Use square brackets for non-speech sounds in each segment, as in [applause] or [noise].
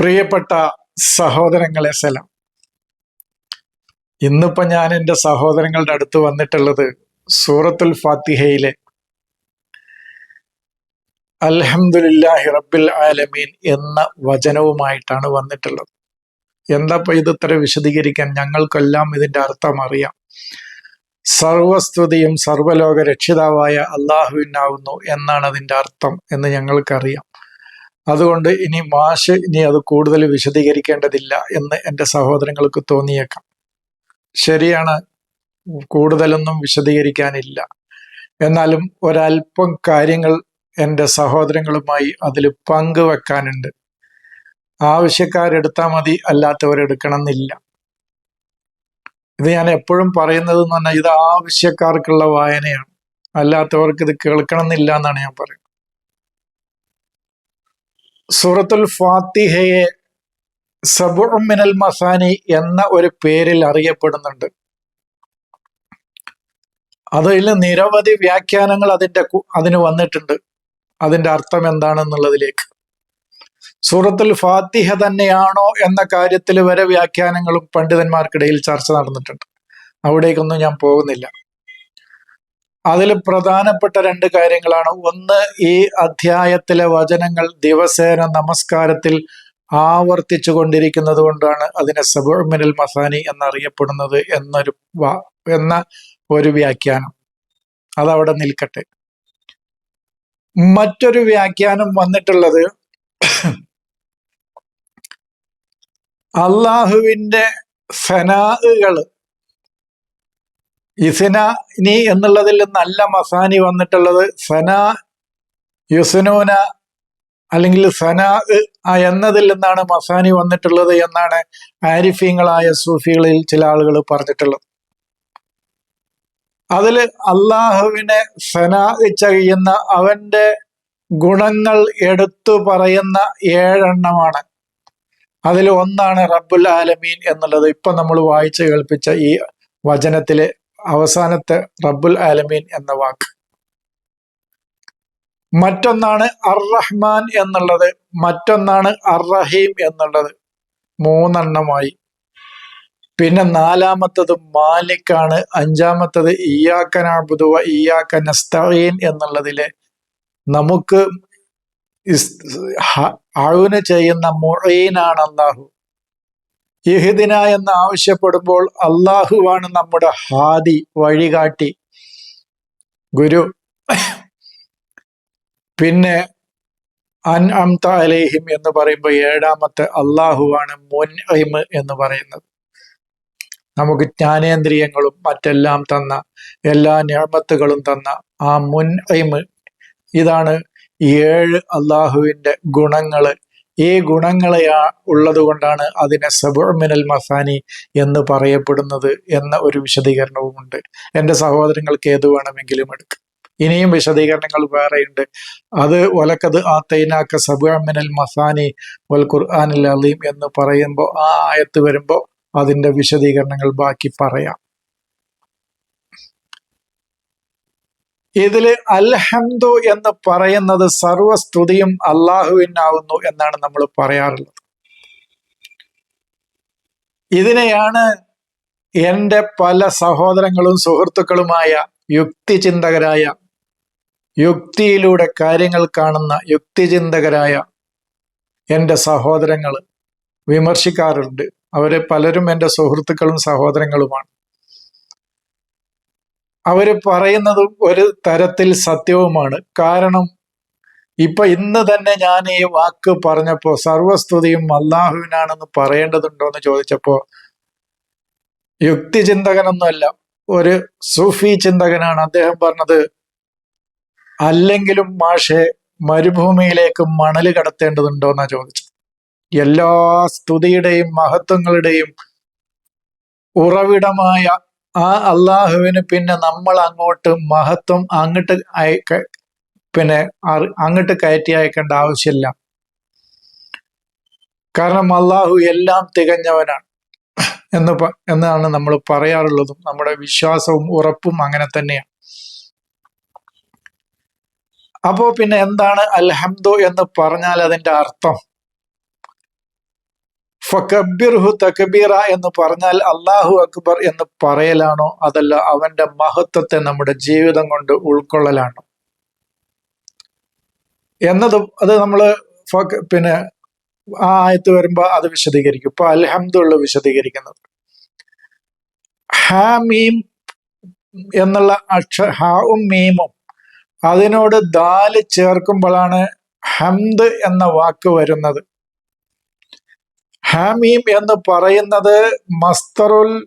പ്രിയപ്പെട്ട സഹോദരങ്ങളെ സലാം. ഇന്നിപ്പോ ഞാൻ എന്റെ സഹോദരങ്ങളുടെ അടുത്ത് വന്നിട്ടുള്ളത് സൂറത്തുൽ ഫാത്തിഹയിലെ അൽഹംദുലില്ലാഹി റബ്ബിൽ ആലമീൻ എന്ന വചനവുമായിട്ടാണ് വന്നിട്ടുള്ളത്. എന്താപ്പോ ഇത് ഇത്ര വിശദീകരിക്കാൻ ഞങ്ങൾക്കെല്ലാം ഇതിന്റെ അർത്ഥം അറിയാം. സർവസ്തുതിയും സർവലോക രക്ഷിതാവായ അള്ളാഹുവിനാവുന്നു എന്നാണ് അതിന്റെ അർത്ഥം എന്ന് ഞങ്ങൾക്കറിയാം. അതുകൊണ്ട് ഇനി മാഷ് ഇനി അത് കൂടുതൽ വിശദീകരിക്കേണ്ടതില്ല എന്ന് എന്റെ സഹോദരങ്ങൾക്ക് തോന്നിയേക്കാം. ശരിയാണ് കൂടുതലൊന്നും വിശദീകരിക്കാനില്ല. എന്നാലും ഒരല്പം കാര്യങ്ങൾ എന്റെ സഹോദരങ്ങളുമായി അതിൽ പങ്കുവെക്കാനുണ്ട്. ആവശ്യക്കാരെടുത്താൽ മതി അല്ലാത്തവരെടുക്കണം എന്നില്ല ഇത് ഞാൻ എപ്പോഴും പറയുന്നത് എന്ന് പറഞ്ഞാൽ ഇത് ആവശ്യക്കാർക്കുള്ള വായനയാണ്. അല്ലാത്തവർക്ക് ഇത് കേൾക്കണം എന്നില്ല എന്നാണ് ഞാൻ പറയുന്നത്. സൂറത്തുൽ ഫാത്തിഹയെ സബുമിനൽ മസാനി എന്ന ഒരു പേരിൽ അറിയപ്പെടുന്നുണ്ട്. അതിൽ നിരവധി വ്യാഖ്യാനങ്ങൾ അതിന്റെ കു- അതിന് വന്നിട്ടുണ്ട്. അതിന്റെ അർത്ഥം എന്താണെന്നുള്ളതിലേക്ക്. സൂറത്തുൽ ഫാത്തിഹ തന്നെയാണോ എന്ന കാര്യത്തിൽ വരെ വ്യാഖ്യാനങ്ങളും പണ്ഡിതന്മാർക്കിടയിൽ ചർച്ച നടന്നിട്ടുണ്ട്. അവിടേക്കൊന്നും ഞാൻ പോകുന്നില്ല. അതിൽ പ്രധാനപ്പെട്ട രണ്ട് കാര്യങ്ങളാണ്. ഒന്ന് ഈ അധ്യായത്തിലെ വചനങ്ങൾ ദിവസേന നമസ്കാരത്തിൽ ആവർത്തിച്ചു കൊണ്ടിരിക്കുന്നത് കൊണ്ടാണ് അതിനെ സബുമിനൽ മസാനി എന്നറിയപ്പെടുന്നത് എന്നൊരു എന്ന ഒരു വ്യാഖ്യാനം. അതവിടെ നിൽക്കട്ടെ. മറ്റൊരു വ്യാഖ്യാനം വന്നിട്ടുള്ളത് അള്ളാഹുവിന്റെ സനാഹുകൾ ഇസിന എന്നുള്ളതിൽ നിന്നല്ല മസാനി വന്നിട്ടുള്ളത് സന യുസനൂന അല്ലെങ്കിൽ സന എന്നതിൽ നിന്നാണ് മസാനി വന്നിട്ടുള്ളത് എന്നാണ് ആരിഫീങ്ങളായ സൂഫികളിൽ ചില ആളുകൾ പറഞ്ഞിട്ടുള്ളത്. അതിൽ അള്ളാഹുവിനെ സന ചെയ്യുന്ന അവന്റെ ഗുണങ്ങൾ എടുത്തു പറയുന്ന ഏഴെണ്ണമാണ്. അതിൽ ഒന്നാണ് റബ്ബുൽ ആലമീൻ എന്നുള്ളത്. ഇപ്പൊ നമ്മൾ വായിച്ചു കേൾപ്പിച്ച ഈ വചനത്തിലെ അവസാനത്തെ റബ്ബുൽ ആലമീൻ എന്ന വാക്ക്. മറ്റൊന്നാണ് അർ റഹ്മാൻ എന്നുള്ളത്. മറ്റൊന്നാണ് അർ റഹീം എന്നുള്ളത്. മൂന്നെണ്ണമായി. പിന്നെ നാലാമത്തത് മാലിക്കാണ്. അഞ്ചാമത്തത് ഇയാക്കനാബുദുവ ഇയാക്ക നസ്തീൻ എന്നുള്ളതിലെ നമുക്ക് അഴുവിന് ചെയ്യുന്ന മുഴീനാണ് അള്ളാഹു ഇഹിദിന എന്ന് ആവശ്യപ്പെടുമ്പോൾ അള്ളാഹുവാണ് നമ്മുടെ ഹാദി വഴികാട്ടി. ഗുരു പിന്നെ അൻ അംത അലേഹിം എന്ന് പറയുമ്പോൾ ഏഴാമത്തെ അള്ളാഹുവാണ് മുൻ ഐമ് എന്ന് പറയുന്നത്. നമുക്ക് ജ്ഞാനേന്ദ്രിയങ്ങളും മറ്റെല്ലാം തന്ന എല്ലാ ഞാമത്തുകളും തന്ന ആ മുൻ ഐമ് ഇതാണ് ഏഴ് അള്ളാഹുവിന്റെ ഗുണങ്ങൾ. ഈ ഗുണങ്ങളെ ഉള്ളത് കൊണ്ടാണ് അതിനെ സബുഅമിനൽ മസാനി എന്ന് പറയപ്പെടുന്നത് എന്ന ഒരു വിശദീകരണവുമുണ്ട് എന്റെ സഹോദരങ്ങൾക്ക് ഏത് വേണമെങ്കിലും എടുക്കാം. ഇനിയും വിശദീകരണങ്ങൾ വേറെയുണ്ട്. അത് ഒലക്കത് ആ തൈനാക്ക സബുഅമിനൽ മസാനി വൽ ഖുർആാനിൽ അലീം എന്ന് പറയുമ്പോൾ ആ ആയത്ത് വരുമ്പോൾ അതിന്റെ വിശദീകരണങ്ങൾ ബാക്കി പറയാം. ഇതിൽ അൽഹംദു എന്ന് പറയുന്നത് സർവസ്തുതിയും അള്ളാഹുവിനാവുന്നു എന്നാണ് നമ്മൾ പറയാറുള്ളത്. ഇതിനെയാണ് എന്റെ പല സഹോദരങ്ങളും സുഹൃത്തുക്കളുമായ യുക്തിചിന്തകരായ യുക്തിയിലൂടെ കാര്യങ്ങൾ കാണുന്ന യുക്തിചിന്തകരായ എന്റെ സഹോദരങ്ങൾ വിമർശിക്കാറുണ്ട്. അവർ പലരും എന്റെ സുഹൃത്തുക്കളും സഹോദരങ്ങളുമാണ്. അവർ പറയുന്നത് ഒരു തരത്തിൽ സത്യവുമാണ്. കാരണം ഇപ്പൊ ഇന്ന് തന്നെ ഞാൻ ഈ വാക്ക് പറഞ്ഞപ്പോ സർവസ്തുതിയും അള്ളാഹുവിനാണെന്ന് പറയേണ്ടതുണ്ടോ എന്ന് ചോദിച്ചപ്പോ യുക്തി ചിന്തകനൊന്നുമല്ല ഒരു സൂഫി ചിന്തകനാണ് അദ്ദേഹം പറഞ്ഞത് അല്ലെങ്കിലും മാഷെ മരുഭൂമിയിലേക്ക് മണൽ കടത്തേണ്ടതുണ്ടോ എന്നാ ചോദിച്ചത്. എല്ലാ സ്തുതിയുടെയും മഹത്വങ്ങളുടെയും ഉറവിടമായ ആ അള്ളാഹുവിന് പിന്നെ നമ്മൾ അങ്ങോട്ട് മഹത്വം അങ്ങോട്ട് പിന്നെ അങ്ങോട്ട് കയറ്റി അയക്കേണ്ട ആവശ്യമില്ല. കാരണം അള്ളാഹു എല്ലാം തികഞ്ഞവനാണ്. എന്ന് എന്നാണ് നമ്മൾ പറയാറുള്ളതും നമ്മുടെ വിശ്വാസവും ഉറപ്പും അങ്ങനെ തന്നെയാണ്. അപ്പോ പിന്നെ എന്താണ് അൽഹംദു എന്ന് പറഞ്ഞാൽ അതിന്റെ അർത്ഥം? ഫക്കബിർഹു തക്ബീറ എന്ന് പറഞ്ഞാൽ അള്ളാഹു അക്ബർ എന്ന് പറയലാണോ? അതല്ല അവന്റെ മഹത്വത്തെ നമ്മുടെ ജീവിതം കൊണ്ട് ഉൾക്കൊള്ളലാണോ? എന്നതും അത് നമ്മൾ പിന്നെ ആ ആയത്ത് വരുമ്പോ അത് വിശദീകരിക്കും. ഇപ്പൊ അൽഹംദുള്ള വിശദീകരിക്കുന്നത്. ഹാമീം എന്നുള്ള അക്ഷ ഹാവും മീമും അതിനോട് ദാൽ ചേർക്കുമ്പോഴാണ് ഹംദ് എന്ന വാക്ക് വരുന്നത്. ഹാമീം എന്ന് പറയുന്നത് മസ്തറുൽ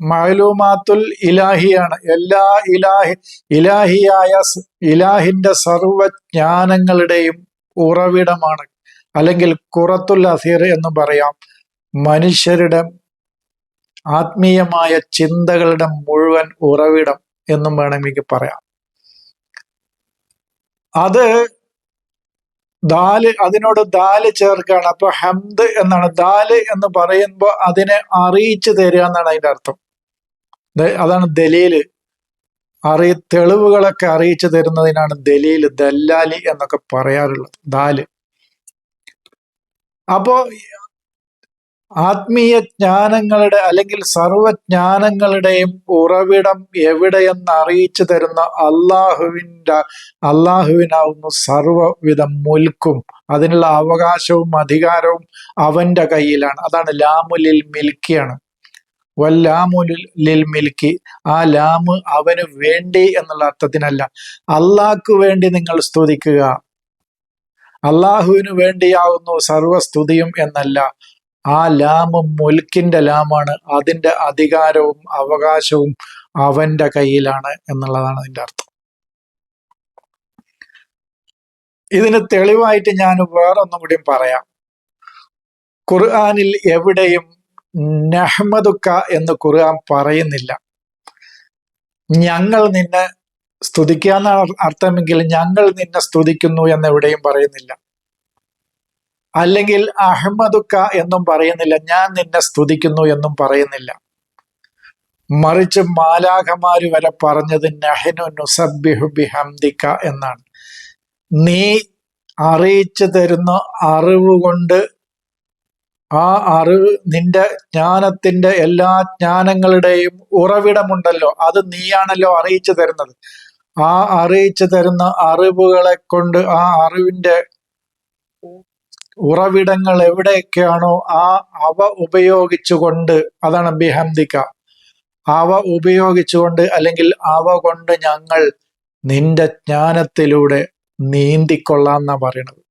മഹലൂമാത്തുൽ ഇലാഹിയാണ്. എല്ലാ ഇലാഹി ഇലാഹിയായ ഇലാഹിന്റെ സർവജ്ഞാനങ്ങളുടെയും ഉറവിടമാണ്. അല്ലെങ്കിൽ കുറത്തുൽ അസീർ എന്ന് പറയാം. മനുഷ്യരുടെ ആത്മീയമായ ചിന്തകളുടെ മുഴുവൻ ഉറവിടം എന്നും വേണമെങ്കിൽ പറയാം. അത് ദാൽ അതിനോട് ദാൽ ചേർക്കുകയാണ്. അപ്പൊ ഹംദ് എന്നാണ്. ദാൽ എന്ന് പറയുമ്പോൾ അതിനെ അറിയിച്ചു തരിക എന്നാണ് അതിന്റെ അർത്ഥം. അതാണ് ദലീൽ. അറി തെളിവുകളൊക്കെ അറിയിച്ചു തരുന്നതിനാണ് ദലീൽ ദല്ലാലി എന്നൊക്കെ പറയാറുള്ളത്. ദാൽ. അപ്പോ ആത്മീയ ജ്ഞാനങ്ങളുടെ അല്ലെങ്കിൽ സർവജ്ഞാനങ്ങളുടെയും ഉറവിടം എവിടെയെന്ന് അറിയിച്ചു തരുന്ന അള്ളാഹുവിന്റെ അള്ളാഹുവിനാവുന്നു സർവവിധ മുൽക്കും. അതിനുള്ള അവകാശവും അധികാരവും അവന്റെ കയ്യിലാണ്. അതാണ് ലാമുലിൽ മിൽക്കിയാണ്. വല്ലാമുലിൽ മിൽക്കി. ആ ലാമ് അവന് വേണ്ടി എന്നുള്ള അർത്ഥത്തിനല്ല. അള്ളാഹ്ക്ക് വേണ്ടി നിങ്ങൾ സ്തുതിക്കുക. അള്ളാഹുവിന് വേണ്ടിയാവുന്നു സർവസ്തുതിയും എന്നല്ല. ആ ലാമ് മുൽക്കിന്റെ ലാമാണ് അതിന്റെ അധികാരവും അവകാശവും അവന്റെ കയ്യിലാണ് എന്നുള്ളതാണ് അതിന്റെ അർത്ഥം. ഇതിന് തെളിവായിട്ട് ഞാൻ വേറൊന്നും കൂടിയും പറയാം. ഖുർആാനിൽ എവിടെയും നഹ്മദുക്ക എന്ന് ഖുർആൻ പറയുന്നില്ല. ഞങ്ങൾ നിന്നെ സ്തുതിക്കുക എന്നാണ് അർത്ഥമെങ്കിൽ ഞങ്ങൾ നിന്നെ സ്തുതിക്കുന്നു എന്ന് എവിടെയും പറയുന്നില്ല. അല്ലെങ്കിൽ അഹമ്മദുക്ക എന്നും പറയുന്നില്ല ഞാൻ നിന്നെ സ്തുതിക്കുന്നു എന്നും പറയുന്നില്ല. മറിച്ച് മാലാഖമാര് വരെ പറഞ്ഞത് നഹനു നുസബിഹു ബിഹംദിക്ക എന്നാണ്. നീ അറിയിച്ചു തരുന്ന അറിവ് കൊണ്ട് ആ അറിവ് നിന്റെ ജ്ഞാനത്തിന്റെ എല്ലാ ജ്ഞാനങ്ങളുടെയും ഉറവിടമുണ്ടല്ലോ അത് നീയാണല്ലോ അറിയിച്ചു തരുന്നത്. ആ അറിയിച്ചു തരുന്ന അറിവുകളെ കൊണ്ട് ആ അറിവിന്റെ ഉറവിടങ്ങൾ എവിടെയൊക്കെയാണോ ആ അവ ഉപയോഗിച്ചുകൊണ്ട് അതാണ് ബിഹന്തിക്ക അവ ഉപയോഗിച്ചുകൊണ്ട് അല്ലെങ്കിൽ അവ കൊണ്ട് ഞങ്ങൾ നിന്റെ ജ്ഞാനത്തിലൂടെ നീന്തിക്കൊള്ളാം എന്നാ പറയണത്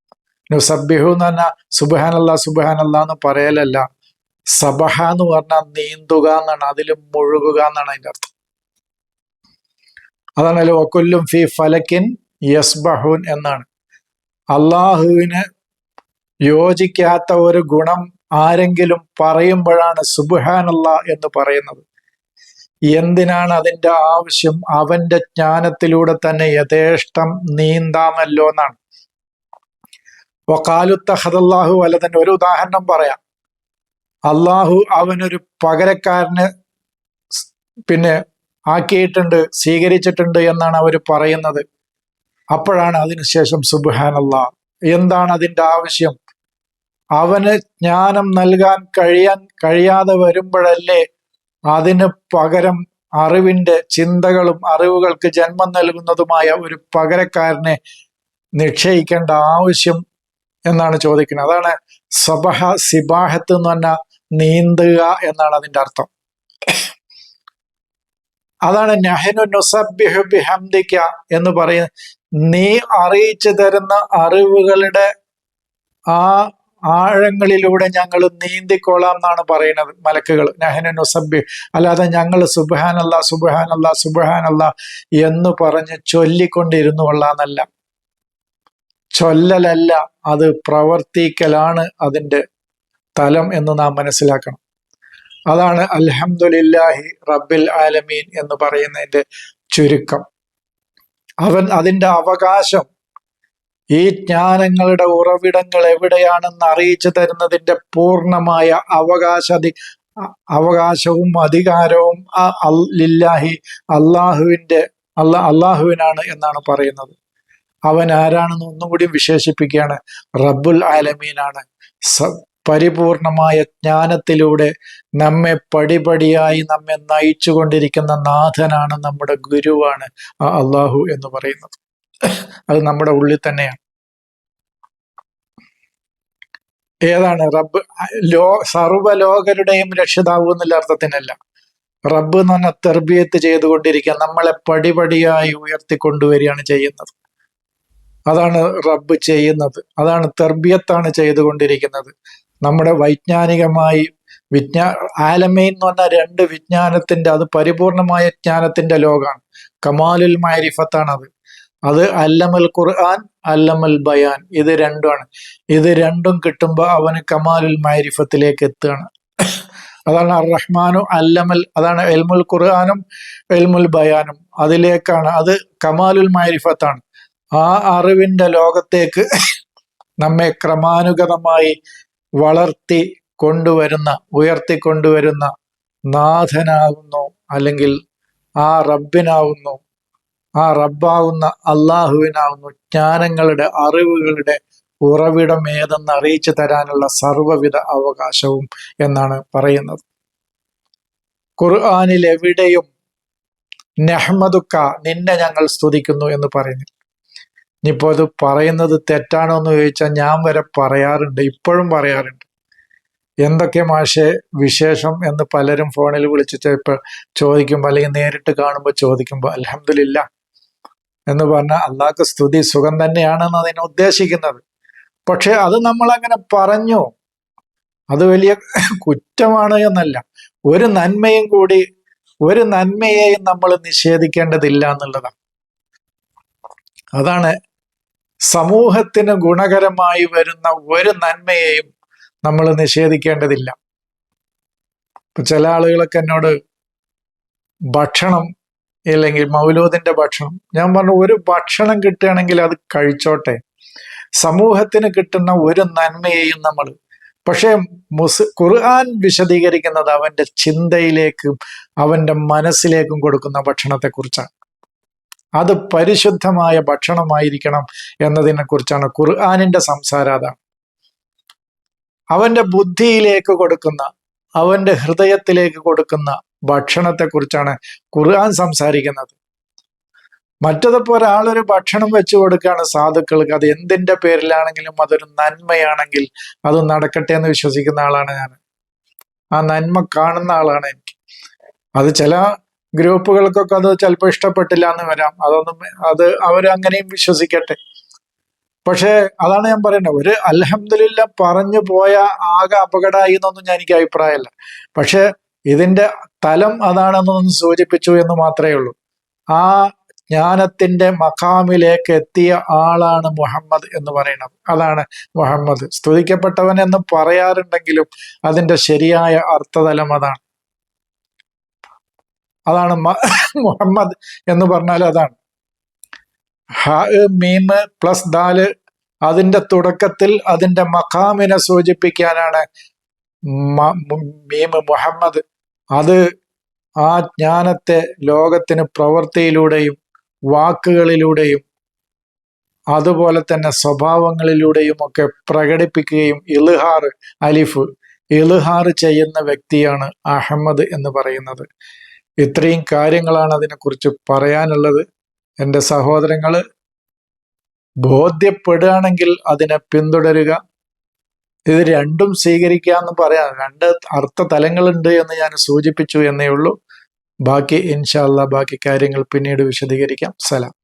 സബ്യഹു എന്ന് പറഞ്ഞാൽ സുബഹാനല്ല സുബഹാനല്ല എന്ന് പറയലല്ല. സബഹ എന്ന് പറഞ്ഞാൽ നീന്തുക എന്നാണ് അതിൽ മുഴുകുക എന്നാണ് അതിന്റെ അർത്ഥം. അതാണല്ലോ ഒക്കൊല്ലും ഫി ഫലക്കിൻ യസ്ബഹൂൻ എന്നാണ്. അള്ളാഹുവിന് യോജിക്കാത്ത ഒരു ഗുണം ആരെങ്കിലും പറയുമ്പോഴാണ് സുബാനല്ല എന്ന് പറയുന്നത്. എന്തിനാണ് അതിന്റെ ആവശ്യം? അവന്റെ ജ്ഞാനത്തിലൂടെ തന്നെ യഥേഷ്ടം നീന്താമല്ലോ എന്നാണ്. വക്കാലുത്തഹദല്ലാഹു തന്നെ ഒരു ഉദാഹരണം പറയാം. അള്ളാഹു അവനൊരു പകരക്കാരന് പിന്നെ ആക്കിയിട്ടുണ്ട് സ്വീകരിച്ചിട്ടുണ്ട് എന്നാണ് അവർ പറയുന്നത്. അപ്പോഴാണ് അതിനുശേഷം സുബാനല്ല എന്താണ് അതിന്റെ ആവശ്യം? അവന് ജ്ഞാനം നൽകാൻ കഴിയാൻ കഴിയാതെ വരുമ്പോഴല്ലേ അതിന് പകരം അറിവിന്റെ ചിന്തകളും അറിവുകൾക്ക് ജന്മം നൽകുന്നതുമായ ഒരു പകരക്കാരനെ നിക്ഷയിക്കേണ്ട ആവശ്യം എന്നാണ് ചോദിക്കുന്നത്. അതാണ് സബഹ സിബാഹത്ത് എന്ന് പറഞ്ഞാൽ നീന്തുക എന്നാണ് അതിന്റെ അർത്ഥം. അതാണ് നഹനു നുസബിഹു ബിഹംദിക്ക എന്ന് പറയുന്നത്. നീ അറിയിച്ചു തരുന്ന അറിവുകളുടെ ആ ആഴങ്ങളിലൂടെ ഞങ്ങൾ നീന്തിക്കോളാം എന്നാണ് പറയുന്നത് മലക്കുകൾ. നഹനു അല്ലാതെ ഞങ്ങൾ സുബാനല്ല സുബാനല്ല സുബാനല്ല എന്ന് പറഞ്ഞ് ചൊല്ലിക്കൊണ്ടിരുന്നു കൊള്ളാന്നല്ല. ചൊല്ലലല്ല അത് പ്രവർത്തിക്കലാണ് അതിന്റെ തലം എന്ന് നാം മനസ്സിലാക്കണം. അതാണ് അൽഹംദുലില്ലാഹി റബ്ബിൽ ആലമീൻ എന്ന് പറയുന്നതിന്റെ ചുരുക്കം. അവൻ അതിന്റെ അവകാശം ഈ ജ്ഞാനങ്ങളുടെ ഉറവിടങ്ങൾ എവിടെയാണെന്ന് അറിയിച്ചു തരുന്നതിന്റെ പൂർണമായ അവകാശ അവകാശവും അധികാരവും ലില്ലാഹി അള്ളാഹുവിന്റെ അല്ലാ അള്ളാഹുവിനാണ് എന്നാണ് പറയുന്നത്. അവൻ ആരാണെന്ന് ഒന്നും കൂടി വിശേഷിപ്പിക്കുകയാണ്. റബ്ബുൽ ആലമീനാണ്. പരിപൂർണമായ ജ്ഞാനത്തിലൂടെ നമ്മെ പടിപടിയായി നമ്മെ നയിച്ചു കൊണ്ടിരിക്കുന്ന നാഥനാണ് നമ്മുടെ ഗുരുവാണ് ആ അള്ളാഹു എന്ന് പറയുന്നത്. അത് നമ്മുടെ ഉള്ളിൽ തന്നെയാണ്. ഏതാണ്? റബ്ബ് ലോ സർവലോകരുടെയും രക്ഷിതാവ് എന്നുള്ള അർത്ഥത്തിനല്ല. റബ്ബ് എന്ന് പറഞ്ഞ തെർബിയത്ത് ചെയ്തുകൊണ്ടിരിക്കുക നമ്മളെ പടിപടിയായി ഉയർത്തിക്കൊണ്ടുവരികയാണ് ചെയ്യുന്നത്. അതാണ് റബ്ബ് ചെയ്യുന്നത്. അതാണ് തെർബിയത്താണ് ചെയ്തുകൊണ്ടിരിക്കുന്നത്. നമ്മുടെ വൈജ്ഞാനികമായി വിജ്ഞാ ആലമേ എന്ന് പറഞ്ഞ രണ്ട് വിജ്ഞാനത്തിന്റെ അത് പരിപൂർണമായ ജ്ഞാനത്തിന്റെ ലോകമാണ്. കമാലുൽ മാരിഫത്താണ് അത് അത് അല്ലമൽ ഖുർആൻ അല്ലമൽ ബയാൻ. ഇത് രണ്ടുമാണ്. ഇത് രണ്ടും കിട്ടുമ്പോൾ അവന് കമാലുൽ മാരിഫത്തിലേക്ക് എത്തുകയാണ്. അതാണ് അർ റഹ്മാനും അല്ലമൽ അതാണ് എൽമുൽ ഖുർആാനും എൽമുൽ ബയാനും. അതിലേക്കാണ് അത് കമാലുൽ മാരിഫത്താണ് ആ അറിവിന്റെ ലോകത്തേക്ക് നമ്മെ ക്രമാനുഗതമായി വളർത്തി കൊണ്ടുവരുന്ന ഉയർത്തിക്കൊണ്ടുവരുന്ന നാഥനാകുന്നു അല്ലെങ്കിൽ ആ റബ്ബിനാവുന്നു ആ റബ്ബാവുന്ന അള്ളാഹുവിനാവുന്നു ജ്ഞാനങ്ങളുടെ അറിവുകളുടെ ഉറവിടം ഏതെന്ന് അറിയിച്ചു തരാനുള്ള സർവവിധ അവകാശവും എന്നാണ് പറയുന്നത്. ഖുർആാനിൽ എവിടെയും നെഹ്മദുക്ക നിന്നെ ഞങ്ങൾ സ്തുതിക്കുന്നു എന്ന് പറയുന്നു ഇനിയിപ്പോ അത് പറയുന്നത് തെറ്റാണോ എന്ന് ചോദിച്ചാൽ ഞാൻ വരെ പറയാറുണ്ട് ഇപ്പോഴും പറയാറുണ്ട്. എന്തൊക്കെ മാഷെ വിശേഷം എന്ന് പലരും ഫോണിൽ വിളിച്ചിട്ട് ചിലപ്പോൾ ചോദിക്കുമ്പോൾ അല്ലെങ്കിൽ നേരിട്ട് കാണുമ്പോൾ ചോദിക്കുമ്പോൾ അലഹമില്ല എന്ന് പറഞ്ഞാൽ അള്ളാഹ്ക്ക് സ്തുതി സുഖം തന്നെയാണെന്ന് അതിനെ ഉദ്ദേശിക്കുന്നത്. പക്ഷെ അത് നമ്മൾ അങ്ങനെ പറഞ്ഞു. അത് വലിയ കുറ്റമാണ് എന്നല്ല. ഒരു നന്മയും കൂടി ഒരു നന്മയെയും നമ്മൾ നിഷേധിക്കേണ്ടതില്ല എന്നുള്ളതാണ്. അതാണ് സമൂഹത്തിന് ഗുണകരമായി വരുന്ന ഒരു നന്മയെയും നമ്മൾ നിഷേധിക്കേണ്ടതില്ല. ചില ആളുകളൊക്കെ എന്നോട് ഭക്ഷണം ഇല്ലെങ്കിൽ മൗലൂദിന്റെ ഭക്ഷണം. ഞാൻ പറഞ്ഞു ഒരു ഭക്ഷണം കിട്ടുകയാണെങ്കിൽ അത് കഴിച്ചോട്ടെ. സമൂഹത്തിന് കിട്ടുന്ന ഒരു നന്മയെയും നമ്മൾ. പക്ഷേ മുസ് ഖുർആൻ വിശദീകരിക്കുന്നത് അവന്റെ ചിന്തയിലേക്കും അവന്റെ മനസ്സിലേക്കും കൊടുക്കുന്ന ഭക്ഷണത്തെ കുറിച്ചാണ് അത് പരിശുദ്ധമായ ഭക്ഷണമായിരിക്കണം എന്നതിനെ കുറിച്ചാണ് ഖുർആാനിന്റെ സംസാരം അതാണ് അവന്റെ ബുദ്ധിയിലേക്ക് കൊടുക്കുന്ന അവന്റെ ഹൃദയത്തിലേക്ക് കൊടുക്കുന്ന ഭക്ഷണത്തെ കുറിച്ചാണ് ഖുർആൻ സംസാരിക്കുന്നത്. മറ്റതിപ്പോൾ ഒരാളൊരു ഭക്ഷണം വെച്ചു കൊടുക്കുകയാണ് സാധുക്കൾക്ക് അത് എന്തിന്റെ പേരിലാണെങ്കിലും അതൊരു നന്മയാണെങ്കിൽ അത് നടക്കട്ടെ എന്ന് വിശ്വസിക്കുന്ന ആളാണ് ഞാൻ. ആ നന്മ കാണുന്ന ആളാണ് എനിക്ക്. അത് ചില ഗ്രൂപ്പുകൾക്കൊക്കെ അത് ചിലപ്പോൾ ഇഷ്ടപ്പെട്ടില്ല എന്ന് വരാം. അതൊന്നും അത് അവരങ്ങനെയും വിശ്വസിക്കട്ടെ. പക്ഷേ അതാണ് ഞാൻ പറയുന്നത്. ഒരു അലഹമില്ല പറഞ്ഞു പോയ ആകെ അപകടമായി എന്നൊന്നും ഞാൻ എനിക്ക് അഭിപ്രായമല്ല. പക്ഷെ ഇതിന്റെ തലം അതാണെന്നൊന്ന് സൂചിപ്പിച്ചു എന്ന് മാത്രമേ ഉള്ളൂ. ആ ജ്ഞാനത്തിന്റെ മഖാമിലേക്ക് എത്തിയ ആളാണ് മുഹമ്മദ് എന്ന് പറയുന്നത്. അതാണ് മുഹമ്മദ്. സ്തുതിക്കപ്പെട്ടവൻ എന്ന് പറയാറുണ്ടെങ്കിലും അതിന്റെ ശരിയായ അർത്ഥതലം അതാണ്. അതാണ് [laughs] മുഹമ്മദ് എന്ന് പറഞ്ഞാൽ അതാണ്. ഹ മീമ് പ്ലസ് ദാൽ അതിന്റെ തുടക്കത്തിൽ അതിന്റെ മഖാമിനെ സൂചിപ്പിക്കാനാണ് മീമ് മുഹമ്മദ്. അത് ആ ജ്ഞാനത്തെ ലോകത്തിന് പ്രവൃത്തിയിലൂടെയും വാക്കുകളിലൂടെയും അതുപോലെ തന്നെ സ്വഭാവങ്ങളിലൂടെയും ഒക്കെ പ്രകടിപ്പിക്കുകയും ഇൽഹാർ അലിഫ് ഇൽഹാർ ചെയ്യുന്ന വ്യക്തിയാണ് അഹമ്മദ് എന്ന് പറയുന്നത്. ഇത്രയും കാര്യങ്ങളാണ് അതിനെക്കുറിച്ച് പറയാനുള്ളത്. എന്റെ സഹോദരങ്ങൾ ബോധ്യപ്പെടുകയാണെങ്കിൽ അതിനെ പിന്തുടരുക. ഇത് രണ്ടും സ്വീകരിക്കാമെന്ന് പറയാം. രണ്ട് അർത്ഥ തലങ്ങളുണ്ട് എന്ന് ഞാൻ സൂചിപ്പിച്ചു എന്നേ ഉള്ളൂ. ബാക്കി ഇൻഷാല്ല ബാക്കി കാര്യങ്ങൾ പിന്നീട് വിശദീകരിക്കാം. സലാം.